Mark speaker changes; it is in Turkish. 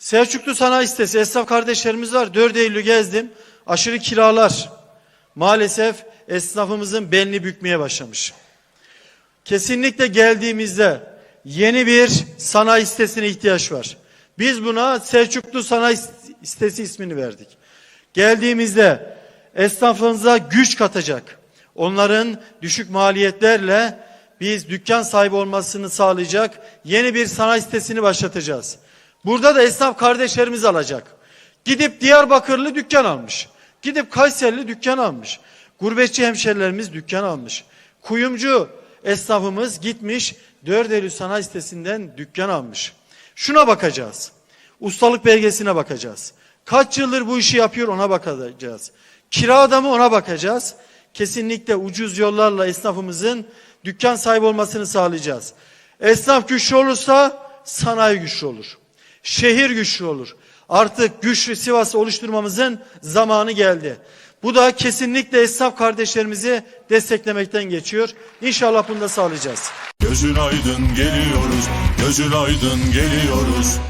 Speaker 1: Selçuklu Sanayi Sitesi esnaf kardeşlerimiz var. 4 Eylül'ü gezdim. Aşırı kiralar maalesef esnafımızın belini bükmeye başlamış. Kesinlikle geldiğimizde yeni bir sanayi sitesine ihtiyaç var. Biz buna Selçuklu Sanayi Sitesi ismini verdik. Geldiğimizde esnafımıza güç katacak. Onların düşük maliyetlerle biz dükkan sahibi olmasını sağlayacak yeni bir sanayi sitesini başlatacağız. Burada da esnaf kardeşlerimiz alacak. Gidip Diyarbakırlı dükkan almış. Gidip Kayserili dükkan almış. Gurbetçi hemşerilerimiz dükkan almış. Kuyumcu esnafımız gitmiş 4 Eylül sanayi sitesinden dükkan almış. Şuna bakacağız. Ustalık belgesine bakacağız. Kaç yıldır bu işi yapıyor ona bakacağız. Kira adamı ona bakacağız. Kesinlikle ucuz yollarla esnafımızın dükkan sahibi olmasını sağlayacağız. Esnaf güçlü olursa sanayi güçlü olur. Şehir güçlü olur. Artık güçlü Sivas oluşturmamızın zamanı geldi. Bu da kesinlikle esnaf kardeşlerimizi desteklemekten geçiyor. İnşallah bunu da sağlayacağız.
Speaker 2: Gözün aydın geliyoruz, gözün aydın geliyoruz.